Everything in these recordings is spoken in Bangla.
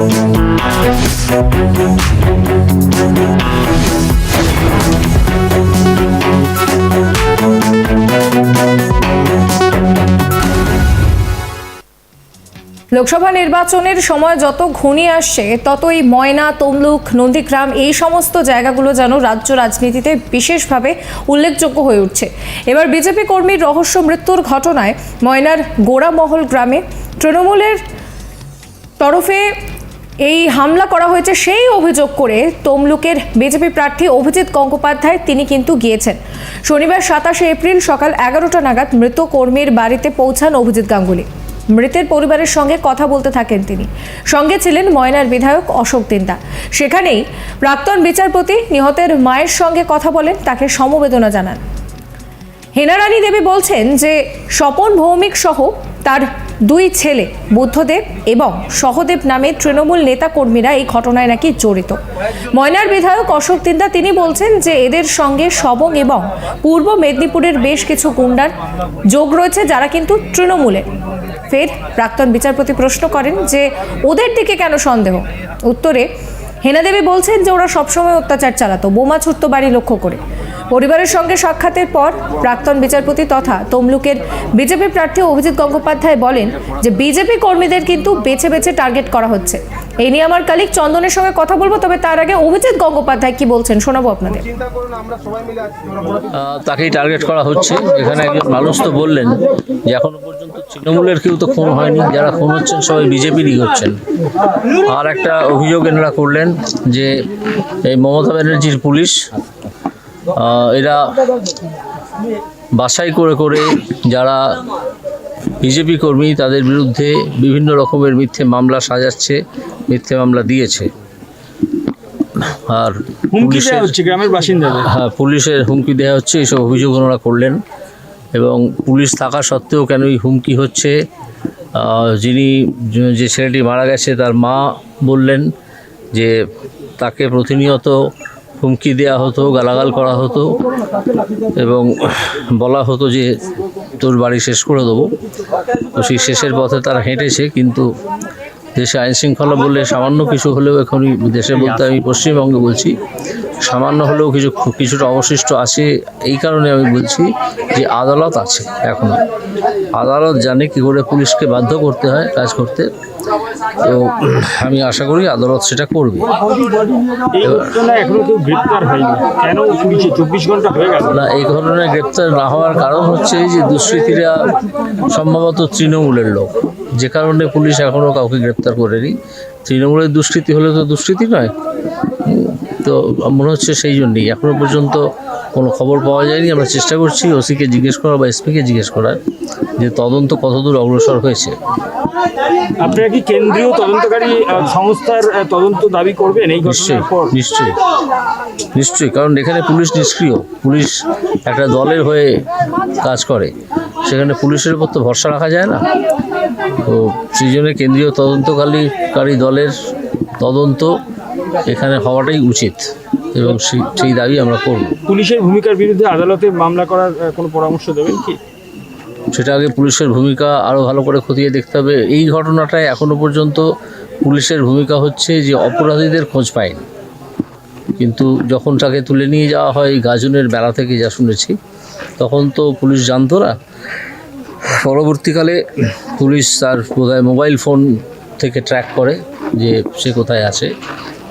লোকসভা নির্বাচনের সময় যত ঘনিয়ে আসছে, ততই ময়না, তমলুক, নন্দীগ্রাম এই সমস্ত জায়গাগুলো যেন রাজ্য রাজনীতিতে বিশেষভাবে উল্লেখযোগ্য হয়ে উঠছে। এবার বিজেপি কর্মীর রহস্য মৃত্যুর ঘটনায় ময়নার গোড়ামহল গ্রামে তৃণমূলের তরফে এই হামলা করা হয়েছে সেই অভিযোগ করে তমলুকের বিজেপি প্রার্থী অভিজিৎ গঙ্গোপাধ্যায়, তিনি কিন্তু গিয়েছেন। শনিবার সাতাশে এপ্রিল সকাল এগারোটা নাগাদ মৃত কর্মীর বাড়িতে পৌঁছান অভিজিৎ গাঙ্গুলি। মৃতের পরিবারের সঙ্গে কথা বলতে থাকেন তিনি। সঙ্গে ছিলেন ময়নার বিধায়ক অশোক দিন্দা। সেখানেই প্রাক্তন বিচারপতি নিহতের মায়ের সঙ্গে কথা বলেন, তাকে সমবেদনা জানান। হেনারানী দেবী বলছেন যে স্বপন ভৌমিক সহ তার দুই ছেলে বুদ্ধদেব এবং সহদেব নামে তৃণমূল নেতা কর্মীরা এই ঘটনায় নাকি জড়িত। ময়নার বিধায়ক অশোক তিন্দা তিনি বলছেন যে এদের সঙ্গে সবং এবং পূর্ব মেদিনীপুরের বেশ কিছু গুন্ডার যোগ রয়েছে যারা কিন্তু তৃণমূলের ফের প্রাক্তন বিচারপতি প্রশ্ন করেন যে ওদের দিকে কেন সন্দেহ? উত্তরে হেনা দেবী বলছেন যে ওরা সবসময় অত্যাচার চালাতো, বোমা ছুটতো বাড়ি লক্ষ্য করে। পরিবারের সঙ্গে সাক্ষাতের পর প্রাক্তন বিচারপতি তথা তমলুকের বিজেপি প্রার্থী অভিজিৎ গঙ্গোপাধ্যায় বলেন যে বিজেপি কর্মীদের কিন্তু বেছে বেছে টার্গেট করা হচ্ছে। এই নিয়ে আমার কালিক চন্দনের সঙ্গে কথা বলব তবে তার আগে অভিজিৎ গঙ্গোপাধ্যায় কি বলছেন শোনাবো আপনাদের। তাকেই টার্গেট করা হচ্ছে। এখানে একজন মানুষ তো বললেন যে এখনও পর্যন্ত তৃণমূলের কেউ তো খুন হয়নি। যারা খুন হচ্ছেন সবাই বিজেপিরই হচ্ছেন। আর একটা অভিযোগ এনারা করলেন যে এই মমতা ব্যানার্জির পুলিশ এরা বাসাই করে করে যারা বিজেপি কর্মী তাদের বিরুদ্ধে বিভিন্ন রকমের মিথ্যে মামলা সাজাচ্ছে মিথ্যে মামলা দিয়েছে। আর হুমকি পুলিশের- দেওয়া হচ্ছে গ্রামের বাসিন্দাদের। হ্যাঁ পুলিশের হুমকি দেওয়া হচ্ছে এইসব অভিযোগ ওনারা করলেন। এবং পুলিশ থাকা সত্ত্বেও কেন এই হুমকি হচ্ছে? যিনি যে ছেলেটি মারা গেছে তার মা বললেন যে তাকে প্রতিনিয়ত হুমকি দেওয়া হতো, গালাগাল করা হতো এবং বলা হতো যে, তোর বাড়ি শেষ করে দেবো। তো সেই শেষের পথে তারা হেঁটেছে, কিন্তু দেশে আইনশৃঙ্খলা বললে সামান্য কিছু হলেও এখনই দেশে বলতে আমি পশ্চিমবঙ্গে বলছি। সামান্য হলেও কিছু কিছুটা অবশিষ্ট আছে এই কারণে আমি বলছি যে আদালত আছে এখনও। আদালত জানে কি করে পুলিশকে বাধ্য করতে হয় কাজ করতে। তো আমি আশা করি আদালত সেটা করবে। না এই ঘটনায় গ্রেপ্তার না হওয়ার কারণ হচ্ছে যে দুষ্কৃতীরা সম্ভবত তৃণমূলের লোক। যে কারণে পুলিশ এখনও কাউকে গ্রেপ্তার করেনি। তৃণমূলের দুষ্কৃতি হলে তো দুষ্কৃতি নয়। তো মনে হচ্ছে সেই জন্যই। এখনও পর্যন্ত কোনো খবর পাওয়া যায়নি। আমরা চেষ্টা করছি ওসিকে জিজ্ঞেস করা বা এসপিকে জিজ্ঞেস করার যে তদন্ত কতদূর অগ্রসর হয়েছে। আপনারা কি কেন্দ্রীয় তদন্তকারী সংস্থার তদন্ত দাবি করবেন এই নিশ্চয়ই নিশ্চয়ই নিশ্চয়ই কারণ এখানে পুলিশ নিষ্ক্রিয়। পুলিশ একটা দলের হয়ে কাজ করে। সেখানে পুলিশের উপর তো ভরসা রাখা যায় না। তো সেই জন্য কেন্দ্রীয় তদন্তকারী কারী দলের তদন্ত এখানে হওয়াটাই উচিত এবং সেই সেই দাবি আমরা করব। পুলিশের ভূমিকার বিরুদ্ধে আদালতে মামলা করার কোনো পরামর্শ দেবেন কি? সেটা আগে পুলিশের ভূমিকা আরও ভালো করে খতিয়ে দেখতে হবে। এই ঘটনাটায় এখনও পর্যন্ত পুলিশের ভূমিকা হচ্ছে যে অপরাধীদের খোঁজ পায়নি। কিন্তু যখন তাকে তুলে নিয়ে যাওয়া হয় গাজনের বেলা থেকে যা শুনেছি তখন তো পুলিশ জানতো না। পরবর্তীকালে পুলিশ তার বোধহয় মোবাইল ফোন থেকে ট্র্যাক করে যে সে কোথায় আছে।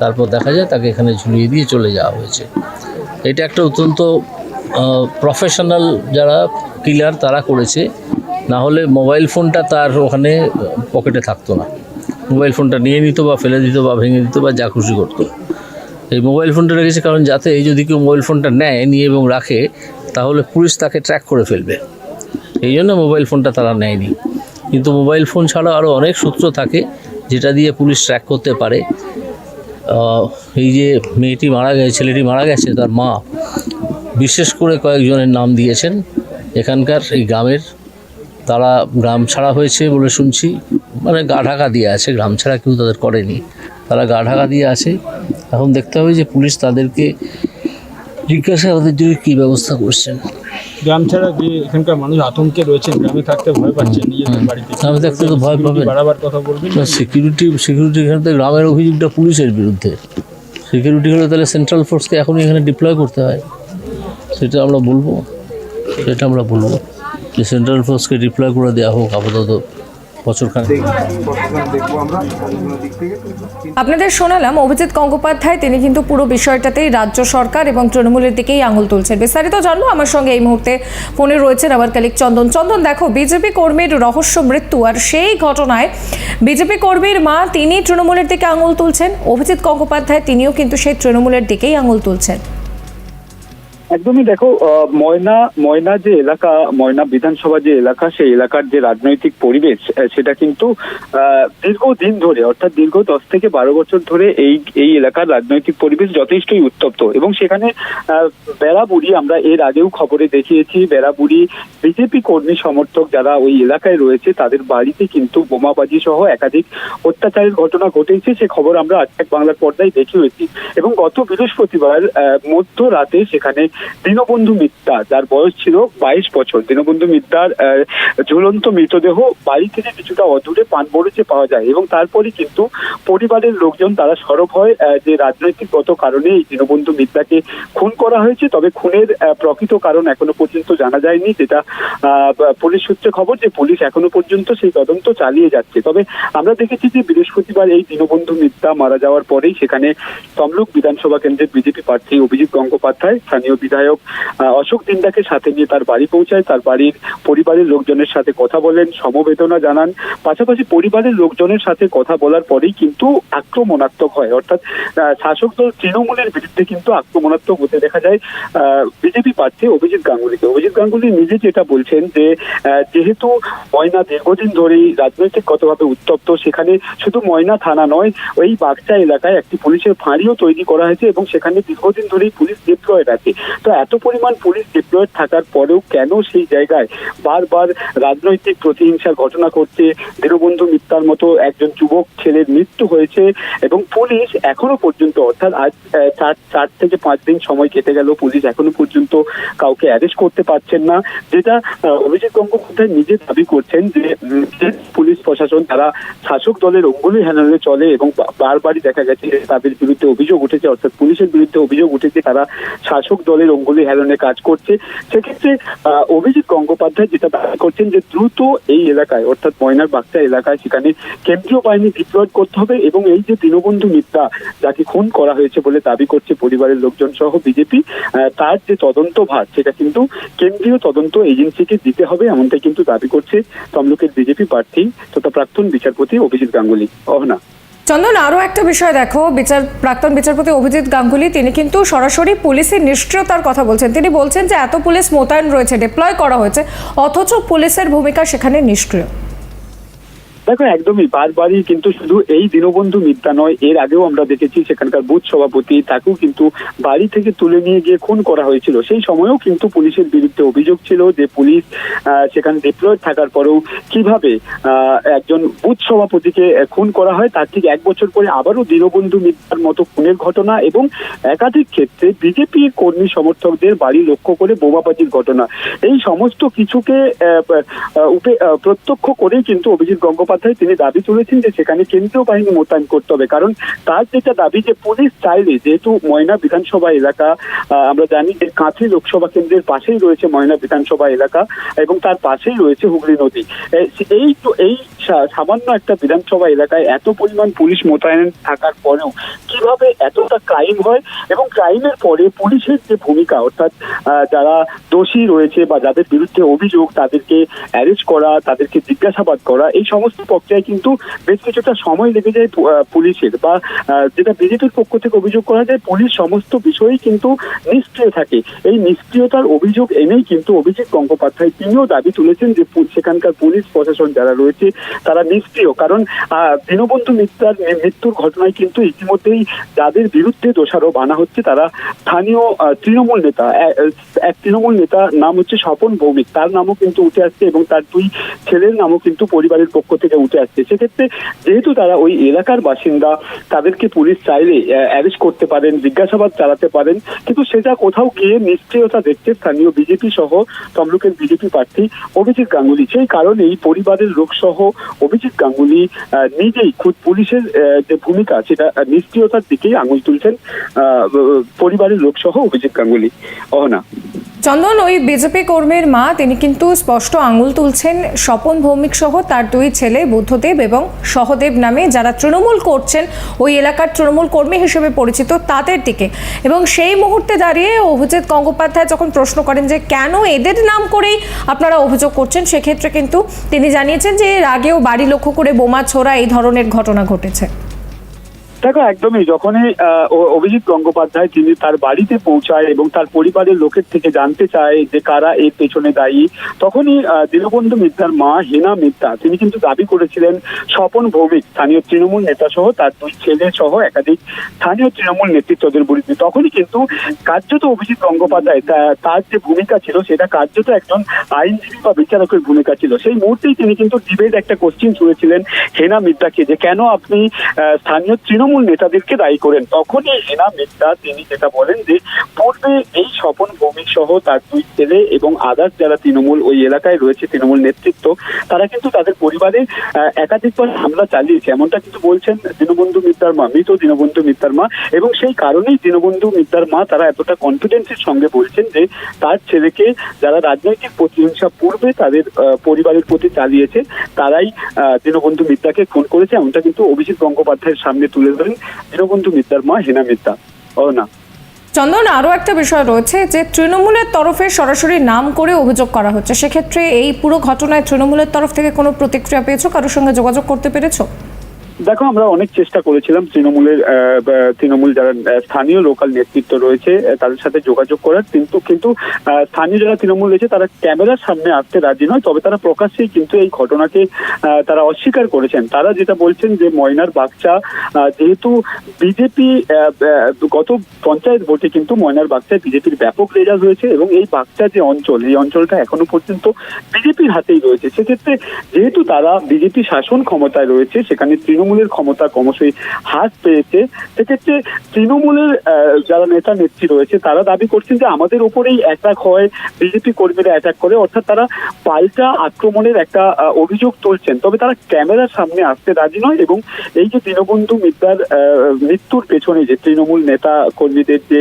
তারপর দেখা যায় তাকে এখানে ঝুলিয়ে দিয়ে চলে যাওয়া হয়েছে। এটা একটা অত্যন্ত প্রফেশনাল যারা কিলার তারা করেছে। না হলে মোবাইল ফোনটা তার ওখানে পকেটে থাকতো না। মোবাইল ফোনটা নিয়ে নিত বা ফেলে দিত বা ভেঙে দিত বা যা খুশি করতো। এই মোবাইল ফোনটা রেখেছে কারণ যাতে এই যদি কেউ মোবাইল ফোনটা নেয়, নিয়ে এবং রাখে, তাহলে পুলিশ তাকে ট্র্যাক করে ফেলবে। এই জন্য মোবাইল ফোনটা তারা নেয়নি। কিন্তু মোবাইল ফোন ছাড়া আরও অনেক সূত্র থাকে, যেটা দিয়ে পুলিশ ট্র্যাক করতে পারে। এই যে মেয়েটি মারা গেছে, ছেলেটি মারা গেছে, তার মা। বিশেষ করে কয়েকজনের নাম দিয়েছেন। এখানকার এই গ্রামের তারা গ্রাম ছাড়া হয়েছে বলে শুনছি। মানে গা ঢাকা দিয়ে আছে, গ্রাম ছাড়া কেউ তাদের করেনি। তারা গা ঢাকা দিয়ে আছে। এখন দেখতে হবে যে পুলিশ তাদেরকে জিজ্ঞাসাবাদের জন্য কী ব্যবস্থা করছেন। গ্রাম ছাড়া যে এখানকার মানুষ আতঙ্কে রয়েছেন গ্রামে থাকতে ভয় পাচ্ছেন নিজেদের বাড়িতে। গ্রামে থাকতে তো ভয় পাবে পাবেন। বাড়াবার কথা বলবেন? সিকিউরিটি সিকিউরিটি এখানে তো গ্রামের অভিযোগটা পুলিশের বিরুদ্ধে। সিকিউরিটি হলে তাহলে সেন্ট্রাল ফোর্সকে এখনই এখানে ডিপ্লয় করতে হয়। সেটা আমরা বলব। সেটা আমরা বলব। যে সেন্ট্রাল ফোর্সকে ডিপ্লয় করে দেওয়া হোক আপাতত। আপনাদের শোনালাম অভিজিৎ গঙ্গোপাধ্যায় তিনি কিন্তু পুরো বিষয়টাতেই রাজ্য সরকার এবং তৃণমূলের দিকেই আঙুল তুলছেন। বিস্তারিত জানব আমার সঙ্গে এই মুহূর্তে ফোনে রয়েছেন আমার কালিক চন্দন। চন্দন দেখো বিজেপি কর্মীর রহস্য মৃত্যু আর সেই ঘটনায় বিজেপি কর্মীর মা তিনি তৃণমূলের দিকে আঙুল তুলছেন। অভিজিৎ গঙ্গোপাধ্যায় তিনিও কিন্তু সেই তৃণমূলের দিকেই আঙুল তুলছেন। একদমই দেখো ময়না ময়না যে এলাকা, ময়না বিধানসভা যে এলাকা, সেই এলাকার যে রাজনৈতিক পরিবেশ সেটা কিন্তু দীর্ঘদিন ধরে, অর্থাৎ দীর্ঘ দশ থেকে বারো বছর ধরে এই এই এলাকার রাজনৈতিক পরিবেশ যথেষ্টই উত্তপ্ত। এবং সেখানে বেড়াবুড়ি আমরা এর আগেও খবরে দেখিয়েছি, বেড়াবুড়ি বিজেপি কর্মী সমর্থক যারা ওই এলাকায় রয়েছে, তাদের বাড়িতে কিন্তু বোমাবাজি সহ একাধিক অত্যাচারের ঘটনা ঘটেছে, সে খবর আমরা আজকে বাংলার পর্দায় দেখিয়েছি। এবং গত বৃহস্পতিবার মধ্যরাতে সেখানে দীনবন্ধু মিত্রা যার বয়স ছিল বাইশ বছর। দীনবন্ধু মিত্রার ঝুলন্ত মৃতদেহ বাড়ি থেকে কিছুটা অদূরে পানবরুচে পাওয়া যায় এবং তারপরে কিন্তু পরিবারের লোকজন তারা সরব হয় যে রাজনৈতিকগত কারণে এই দীনবন্ধু মিত্রাকে খুন করা হয়েছে। তবে খুনের প্রকৃত কারণ এখনও পর্যন্ত জানা যায়নি। যেটা পুলিশ সূত্রে খবর যে পুলিশ এখনও পর্যন্ত সেই তদন্ত চালিয়ে যাচ্ছে। তবে আমরা দেখেছি যে বৃহস্পতিবার এই দীনবন্ধু মিত্রা মারা যাওয়ার পরেই সেখানে তমলুক বিধানসভা কেন্দ্রের বিজেপি প্রার্থী অভিজিৎ গঙ্গোপাধ্যায়, স্থানীয় বিধায়ক অশোক দিন্দাকে সাথে নিয়ে তার বাড়ি পৌঁছায়। তার বাড়ির পরিবারের লোকজনের সাথে কথা বলেন, সমবেদনা জানান। পাশাপাশি পরিবারের লোকজনের সাথে কথা বলার পরেই কিন্তু আক্রমণাত্মক হয়। অর্থাৎ শাসক দল তৃণমূলের বিরুদ্ধে কিন্তু আক্রমণাত্মক হতে দেখা যায় বিজেপি প্রার্থী অভিজিৎ গাঙ্গুলিকে। অভিজিৎ গাঙ্গুলি নিজে যেটা বলছেন যে যেহেতু ময়না দীর্ঘদিন ধরেই রাজনৈতিকগতভাবে উত্তপ্ত, সেখানে শুধু ময়না থানা নয়, ওই বাগচা এলাকায় একটি পুলিশের ফাঁড়িও তৈরি করা হয়েছে এবং সেখানে দীর্ঘদিন ধরেই পুলিশ ডিপ্লয়েড আছে। তো এত পরিমাণ পুলিশ ডিপ্লয়েড থাকার পরেও কেন সেই জায়গায় বারবার রাজনৈতিক প্রতিহিংসার ঘটনা ঘটছে? দীনবন্ধু মিত্রার মতো একজন যুবক ছেলের মৃত্যু হয়েছে এবং পুলিশ এখনও পর্যন্ত, অর্থাৎ আজ চার চার থেকে পাঁচ দিন সময় কেটে গেল, পুলিশ এখনও পর্যন্ত কাউকে অ্যারেস্ট করতে পারছেন না। যেটা অভিজিৎ গঙ্গোপাধ্যায় নিজে দাবি করছেন যে পুলিশ প্রশাসন তারা শাসক দলের অঙ্গুলি হেনালে চলে এবং বারবারই দেখা গেছে তাদের বিরুদ্ধে অভিযোগ উঠেছে, অর্থাৎ পুলিশের বিরুদ্ধে অভিযোগ উঠেছে তারা শাসক দলের অঙ্গুলি হেলনে কাজ করছে। সেক্ষেত্রে অভিজিৎ গঙ্গোপাধ্যায় যেটা দাবি করছেন যে দ্রুত এই এলাকায়, অর্থাৎ ময়নার বাগচা এলাকায়, সেখানে কেন্দ্রীয় বাহিনী ডিপ্লয়েড করতে হবে এবং এই যে দীনবন্ধু মিত্রা যাকে খুন করা হয়েছে বলে দাবি করছে পরিবারের লোকজন সহ বিজেপি তার যে তদন্ত ভার, সেটা কিন্তু কেন্দ্রীয় তদন্ত এজেন্সিকে দিতে হবে, এমনটাই কিন্তু দাবি করছে তমলুকের বিজেপি প্রার্থী তথা প্রাক্তন বিচারপতি অভিজিৎ গাঙ্গুলি। অহনা। চন্দন আরও একটা বিষয় দেখো। বিচার, প্রাক্তন বিচারপতি অভিজিৎ গাঙ্গুলি, তিনি কিন্তু সরাসরি পুলিশের নিষ্ক্রিয়তার কথা বলছেন। তিনি বলছেন যে, এত পুলিশ মোতায়েন রয়েছে ডিপ্লয় করা হয়েছে, অথচ পুলিশের ভূমিকা সেখানে নিষ্ক্রিয়। দেখো, একদমই বারবারই কিন্তু শুধু এই দীনবন্ধু মিথ্যা নয়, এর আগেও আমরা দেখেছি সেখানকার বুথ সভাপতি, তাকেও কিন্তু বাড়ি থেকে তুলে নিয়ে গিয়ে খুন করা হয়েছিল। সেই সময়েও কিন্তু পুলিশের বিরুদ্ধে অভিযোগ ছিল যে পুলিশ সেখানে ডিপ্লয়েড থাকার পরেও কীভাবে একজন বুথ সভাপতিকে খুন করা হয়, তার ঠিক এক বছর পরে আবারও দীনবন্ধু মিথ্যার মতো খুনের ঘটনা এবং একাধিক ক্ষেত্রে বিজেপি কর্মী সমর্থকদের বাড়ি লক্ষ্য করে বোমাবাজির ঘটনা। এই সমস্ত কিছুকে প্রত্যক্ষ করেই কিন্তু অভিজিৎ গঙ্গোপাধ্যায় তিনি দাবি তুলেছেন যে সেখানে কেন্দ্রীয় বাহিনী মোতায়েন করতে হবে। কারণ তার যেটা দাবি যে পুলিশ চাইলে, যেহেতু ময়না বিধানসভা এলাকা আমরা জানি যে কাঁথি লোকসভা কেন্দ্রের পাশেই রয়েছে ময়না বিধানসভা এলাকা এবং তার পাশেই রয়েছে হুগলি নদী। এই এই সামান্য একটা বিধানসভা এলাকায় এত পরিমাণ পুলিশ মোতায়েন থাকার পরেও কীভাবে এতটা ক্রাইম হয় এবং ক্রাইমের পরে পুলিশের যে ভূমিকা, অর্থাৎ যারা দোষী রয়েছে বা যাদের বিরুদ্ধে অভিযোগ, তাদেরকে অ্যারেস্ট করা, তাদেরকে জিজ্ঞাসাবাদ করা, এই সমস্ত প্রক্রিয়ায় কিন্তু বেশ কিছুটা সময় লেগে যায় পুলিশের বা যেটা বিজেপির পক্ষ থেকে অভিযোগ করা যায় পুলিশ সমস্ত বিষয়েই কিন্তু নিষ্ক্রিয় থাকে। এই নিষ্ক্রিয়তার অভিযোগ এনেই কিন্তু অভিজিৎ গঙ্গোপাধ্যায় তিনিও দাবি তুলেছেন যে সেখানকার পুলিশ প্রশাসন যারা রয়েছে তারা নিষ্ক্রিয়। কারণ দীনবন্ধু মিত্রার মৃত্যুর ঘটনায় কিন্তু ইতিমধ্যেই যাদের বিরুদ্ধে দোষারোপ আনা হচ্ছে তারা স্থানীয় তৃণমূল নেতা। এক তৃণমূল নেতা নাম হচ্ছে স্বপন ভৌমিক। তার নামও কিন্তু উঠে আসছে এবং তার দুই ছেলের নামও কিন্তু পরিবারের পক্ষ থেকে উঠে আসছে। সেক্ষেত্রে যেহেতু তারা ওই এলাকার বাসিন্দা, তাদেরকে পুলিশ চাইলে অ্যারেস্ট করতে পারেন, জিজ্ঞাসাবাদ চালাতে পারেন। কিন্তু সেটা কোথাও গিয়ে নিশ্চয়তা দেখছে স্থানীয় বিজেপি সহ তমলুকের বিজেপি প্রার্থী অভিজিৎ গাঙ্গুলি। সেই কারণেই পরিবারের লোক সহ অভিজিৎ গাঙ্গুলি নিজেই খুদ পুলিশের যে ভূমিকা, সেটা নিশ্চয়তার দিকেই আঙুল তুলছেন পরিবারের লোক সহ অভিজিৎ গাঙ্গুলি। অহনা। চন্দন ওই বিজেপি কর্মীর মা, তিনি কিন্তু স্পষ্ট আঙুল তুলছেন। স্বপন ভৌমিক সহ তার দুই ছেলে, বুদ্ধদেব এবং সহদেব নামে যারা তৃণমূল করছেন, ওই এলাকার তৃণমূল কর্মী হিসেবে পরিচিত তাদের দিকে। এবং সেই মুহূর্তে দাঁড়িয়ে অভিজিৎ গঙ্গোপাধ্যায় যখন প্রশ্ন করেন যে, কেন এদের নাম করেই আপনারা অভিযোগ করছেন? সেক্ষেত্রে কিন্তু তিনি জানিয়েছেন যে, এর আগেও বাড়ি লক্ষ্য করে বোমা ছোড়া এই ধরনের ঘটনা ঘটেছে। দেখো, একদমই যখনই অভিজিৎ গঙ্গোপাধ্যায় তিনি তার বাড়িতে পৌঁছায় এবং তার পরিবারের লোকের থেকে জানতে চায় যে কারা এর পেছনে দায়ী, তখনই দীনবন্ধু মিত্রার মা হেনা মিত্রা, তিনি কিন্তু দাবি করেছিলেন স্বপন ভৌমিক, স্থানীয় তৃণমূল নেতা সহ তার দুই ছেলে সহ একাধিক স্থানীয় তৃণমূল নেতৃত্বদের বিরুদ্ধে। তখনই কিন্তু কার্যত অভিজিৎ গঙ্গোপাধ্যায় তার যে ভূমিকা ছিল, সেটা কার্যত একজন আইনজীবী বা বিচারকের ভূমিকা ছিল। সেই মুহূর্তেই তিনি কিন্তু ডিবেট একটা কোশ্চিন ছুড়েছিলেন হেনা মিত্রাকে যে কেন আপনি স্থানীয় তৃণমূল নেতাদেরকে দায়ী করেন। তখনই হেনা মিত্রা, তিনি যেটা বলেন যে, পূর্বে এই স্বপন ভৌমিক সহ তার দুই ছেলে এবং আদার্স যারা তৃণমূল ওই এলাকায় রয়েছে, তৃণমূল নেতৃত্ব, তারা কিন্তু তাদের পরিবারে একাধিকবার হামলা চালিয়েছে। এমনটা কিন্তু বলছেন দীনবন্ধু মিত্রার মা, মৃত দীনবন্ধু মিত্রার মা। এবং সেই কারণেই দীনবন্ধু মিত্রার মা তারা এতটা কনফিডেন্সের সঙ্গে বলছেন যে, তার ছেলেকে যারা রাজনৈতিক প্রতিহিংসা পূর্বে তাদের পরিবারের প্রতি চালিয়েছে, তারাই দীনবন্ধু মিত্রাকে খুন করেছে। এমনটা কিন্তু অভিজিৎ গঙ্গোপাধ্যায়ের সামনে তুলে ধরেন দীনবন্ধু মিত্রার মা, হিনা মিত্রা ও না। চন্দন আরও একটা বিষয় রয়েছে যে তৃণমূলের তরফে সরাসরি নাম করে অভিযোগ করা হচ্ছে। সেক্ষেত্রে এই পুরো ঘটনায় তৃণমূলের তরফ থেকে কোনো প্রতিক্রিয়া পেয়েছ? কারোর সঙ্গে যোগাযোগ করতে পেরেছ? দেখো আমরা অনেক চেষ্টা করেছিলাম তৃণমূলের তৃণমূল যারা স্থানীয় লোকাল নেতৃত্ব রয়েছে তাদের সাথে যোগাযোগ করার। কিন্তু কিন্তু স্থানীয় যারা তৃণমূল রয়েছে তারা ক্যামেরার সামনে আসতে রাজি নয়। তবে তারা প্রকাশ্যেই কিন্তু এই ঘটনাকে তারা অস্বীকার করেছেন। তারা যেটা বলছেন যে ময়নার আহ, যেহেতু বিজেপি গত পঞ্চায়েত ভোটে কিন্তু ময়নার বাগচায় বিজেপির ব্যাপক রেজাল্ট হয়েছে এবং এই বাগচা যে অঞ্চল এই অঞ্চলটা এখনও পর্যন্ত বিজেপির হাতেই রয়েছে। সেক্ষেত্রে যেহেতু তারা বিজেপি শাসন ক্ষমতায় রয়েছে সেখানে তৃণমূলের ক্ষমতা ক্রমশই হ্রাস পেয়েছে। সেক্ষেত্রে তৃণমূলের যারা নেতা নেত্রী রয়েছে তারা দাবি করছেন যে আমাদের উপরেই অ্যাটাক হয় বিজেপি কর্মীরা অ্যাটাক করে অর্থাৎ তারা পাল্টা আক্রমণের একটা অভিযোগ তুলছেন। তবে তারা ক্যামেরার সামনে আসতে রাজি নয় এবং এই যে দীনবন্ধু আহ, মৃত্যুর পেছনে যে তৃণমূল নেতা কর্মীদের যে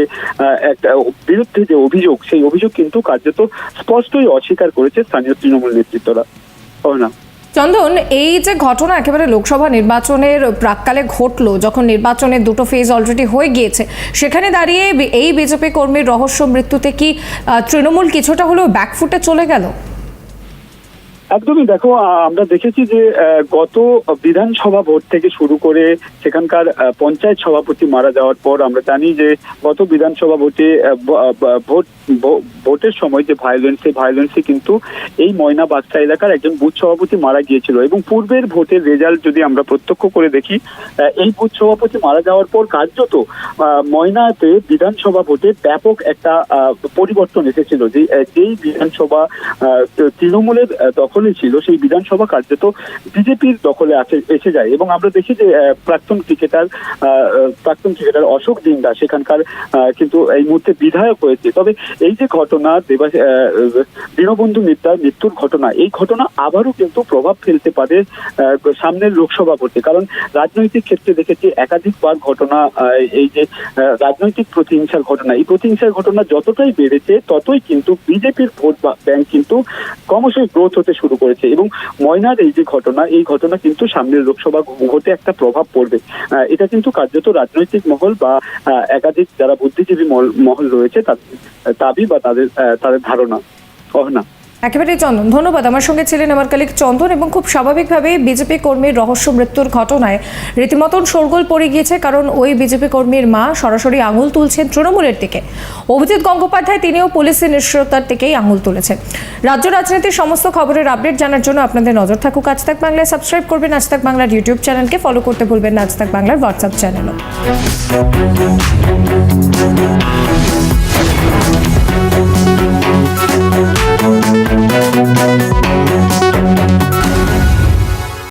একটা বিরুদ্ধে যে অভিযোগ সেই অভিযোগ কিন্তু কার্যত স্পষ্টই অস্বীকার করেছে স্থানীয় তৃণমূল নেতৃত্বরা। ও না চন্দন, এই যে ঘটনা একেবারে লোকসভা নির্বাচনের প্রাককালে ঘটলো, যখন নির্বাচনের দুটো ফেজ অলরেডি হয়ে গিয়েছে, সেখানে দাঁড়িয়ে এই বিজেপি কর্মীর রহস্য মৃত্যুতে কি তৃণমূল কিছুটা হলেও ব্যাকফুটে চলে গেল? একদমই দেখো আমরা দেখেছি যে গত বিধানসভা ভোট থেকে শুরু করে সেখানকার পঞ্চায়েত সভাপতি মারা যাওয়ার পর আমরা জানি যে গত বিধানসভা ভোটে ভোট ভোটের সময় যে ভায়োলেন্স ভায়োলেন্সে কিন্তু এই ময়না বাগচা এলাকার একজন বুথ সভাপতি মারা গিয়েছিল এবং পূর্বের ভোটের রেজাল্ট যদি আমরা প্রত্যক্ষ করে দেখি এই বুথ সভাপতি মারা যাওয়ার পর কার্যত ময়নাতে বিধানসভা ভোটে ব্যাপক একটা পরিবর্তন এসেছিল। যে যেই বিধানসভা তৃণমূলের আহ, দখলে ছিল সেই বিধানসভা কার্যত বিজেপির দখলে আসে এসে যায়। এবং আমরা দেখি যে প্রাক্তন ক্রিকেটার প্রাক্তন ক্রিকেটার অশোক দিন্দা সেখানকার কিন্তু এই মুহূর্তে বিধায়ক হয়েছে। তবে এই যে ঘটনা দেবা আহ, দীনবন্ধু মিত্রার মৃত্যুর ঘটনা এই ঘটনা আবারও কিন্তু প্রভাব ফেলতে পারে সামনের লোকসভা ভোটে। কারণ রাজনৈতিক ক্ষেত্রে দেখেছি একাধিকবার ঘটনা এই যে রাজনৈতিক প্রতিহিংসার ঘটনা। এই প্রতিহিংসার ঘটনা যতটাই বেড়েছে ততই কিন্তু বিজেপির ভোট ব্যাংক কিন্তু ক্রমশই গ্রোথ হতে শুরু করেছে এবং ময়নার এই যে ঘটনা, এই ঘটনা কিন্তু সামনের লোকসভা ভোটে একটা প্রভাব পড়বে। এটা কিন্তু কার্যত রাজনৈতিক মহল বা একাধিক যারা বুদ্ধিজীবী মহল- রয়েছে, তাদের দাবি বা তাদের তাদের ধারণা। অহনা। একেবারে চন্দন। ধন্যবাদ। আমার সঙ্গে ছিলেন আমার কালিক চন্দন এবং খুব স্বাভাবিকভাবে বিজেপি কর্মীর রহস্য মৃত্যুর ঘটনায়। রীতিমতন শোরগোল পড়ে গিয়েছে কারণ ওই বিজেপি কর্মীর মা সরাসরি আঙুল তুলছেন তৃণমূলের দিকে। অভিজিৎ গঙ্গোপাধ্যায় তিনিও পুলিশের নিশ্চয়তার দিকেই আঙুল তুলেছেন। রাজ্য রাজনীতির সমস্ত খবরের আপডেট জানার জন্য আপনাদের নজর থাকুক আজ তাক বাংলায়। সাবস্ক্রাইব করবেন আজ তাক বাংলার ইউটিউব চ্যানেলকে। ফলো করতে ভুলবেন না আজ তাক বাংলার হোয়াটসঅ্যাপ চ্যানেলও। Thank